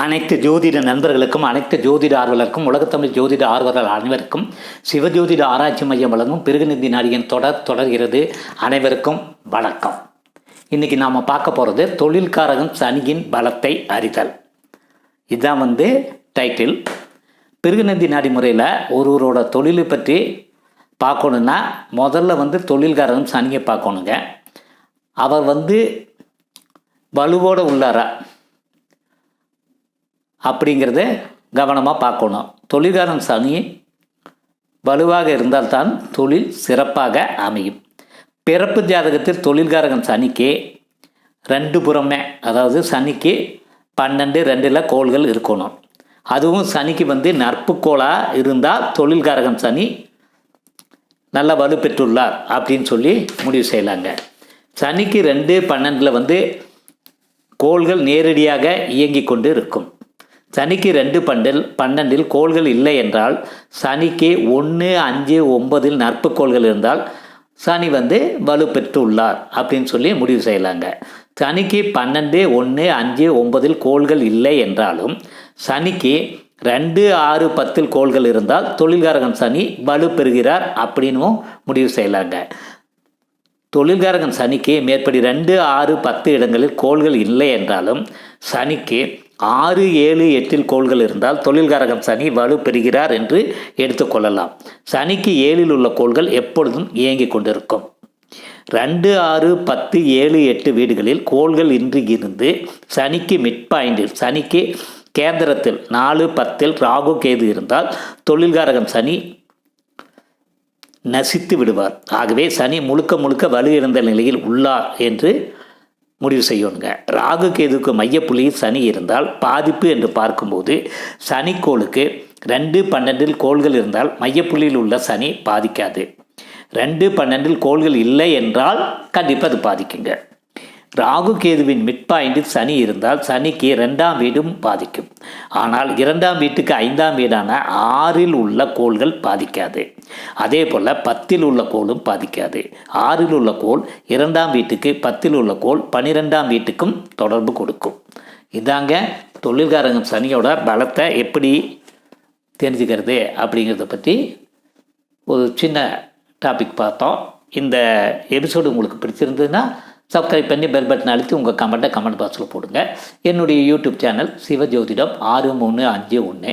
அனைத்து ஜோதிட நண்பர்களுக்கும் அனைத்து ஜோதிட ஆர்வலருக்கும் உலகத்தமிழ் ஜோதிட ஆர்வலர் அனைவருக்கும் சிவஜோதிட ஆராய்ச்சி மையம் வழங்கும் பிருகுநிதி நாடியின் தொடர் தொடர்கிறது அனைவருக்கும் வணக்கம். இன்றைக்கி நாம் பார்க்க போகிறது தொழில்காரகம் சனியின் பலத்தை அறிதல். இதுதான் வந்து டைட்டில் பிருகுநந்தி நாடி முறையில் ஒருவரோட தொழிலை பற்றி பார்க்கணுன்னா முதல்ல வந்து தொழில்காரகம் சனியை பார்க்கணுங்க. அவர் வந்து வலுவோடு உள்ளாரா? அப்படிங்கிறத கவனமாக பார்க்கணும். தொழில்காரன் சனி வலுவாக இருந்தால்தான் தொழில் சிறப்பாக அமையும். பிறப்பு ஜாதகத்தில் தொழில்காரகன் சனிக்கு ரெண்டு புறமே அதாவது சனிக்கு பன்னெண்டு ரெண்டில் கோள்கள் இருக்கணும். அதுவும் சனிக்கு வந்து நட்பு கோளாக இருந்தால் தொழில்காரகன் சனி நல்ல வலு பெற்றுள்ளார் அப்படின்னு சொல்லி முடிவு செய்யலாங்க. சனிக்கு ரெண்டு பன்னெண்டில் வந்து கோள்கள் நேரடியாக இயங்கிக் கொண்டு இருக்கும். சனிக்கு ரெண்டு பண்டில் பன்னெண்டில் கோள்கள் இல்லை என்றால் சனிக்கு ஒன்று அஞ்சு ஒன்பதில் நட்பு கோள்கள் இருந்தால் சனி வந்து வலு பெற்றுள்ளார் அப்படின்னு சொல்லி முடிவு செய்யலாங்க. சனிக்கு பன்னெண்டு ஒன்று அஞ்சு ஒன்பதில் கோள்கள் இல்லை என்றாலும் சனிக்கு ரெண்டு ஆறு பத்தில் கோள்கள் இருந்தால் தொழில்காரகன் சனி வலு பெறுகிறார் அப்படின்னும் முடிவு செய்யலாங்க. தொழில்காரகன் சனிக்கு மேற்படி ரெண்டு ஆறு பத்து இடங்களில் கோள்கள் இல்லை என்றாலும் சனிக்கு ஆறு ஏழு எட்டில் கோள்கள் இருந்தால் தொழில்காரகம் சனி வலு பெறுகிறார் என்று எடுத்துக்கொள்ளலாம் சனிக்கு ஏழில் உள்ள கோள்கள் எப்பொழுதும் இயங்கிக் கொண்டிருக்கும். ரெண்டு ஆறு பத்து ஏழு எட்டு வீடுகளில் கோள்கள் இன்றி இருந்து சனிக்கு மிட் பாயிண்டில் சனிக்கு கேந்திரத்தில் நாலு பத்தில் ராகு கேது இருந்தால் தொழில்காரகம் சனி நசித்து விடுவார். ஆகவே சனி முழுக்க முழுக்க வலு இருந்த நிலையில் உள்ளார் என்று முடிவு செய்யணுங்க ராகு கேதுக்கு மையப்புள்ளி சனி இருந்தால் பாதிப்பு என்று பார்க்கும்போது சனிக்கோளுக்கு ரெண்டு பன்னெண்டில் கோள்கள் இருந்தால் மையப்புள்ளியில் உள்ள சனி பாதிக்காது. ரெண்டு பன்னெண்டில் கோள்கள் இல்லை என்றால் கண்டிப்பாக அது பாதிக்குங்க. ராகு கேதுவின் மிட் பாயிண்டில் சனி இருந்தால் சனிக்கு இரண்டாம் வீடும் பாதிக்கும். ஆனால் இரண்டாம் வீட்டுக்கு ஐந்தாம் வீடான ஆறில் உள்ள கோள்கள் பாதிக்காது. அதே போல் பத்தில் உள்ள கோளும் பாதிக்காது. ஆறில் உள்ள கோள் இரண்டாம் வீட்டுக்கு பத்தில் உள்ள கோள் பன்னிரெண்டாம் வீட்டுக்கும் தொடர்பு கொடுக்கும். இதாங்க தொழில்காரங்க சனியோட பலத்தை எப்படி தெரிஞ்சுக்கிறது அப்படிங்கிறத பற்றி ஒரு சின்ன டாபிக் பார்த்தோம். இந்த எபிசோடு உங்களுக்கு பிடிச்சிருந்ததுன்னா சப்ஸ்கிரைப் பண்ணி பெல் பட்டன் அழுத்தி உங்கள் கமெண்ட்டை கமெண்ட் பாக்ஸில் போடுங்க. என்னுடைய யூடியூப் சேனல் சிவஜோதிடம் ஆறு மூணு அஞ்சு ஒன்று.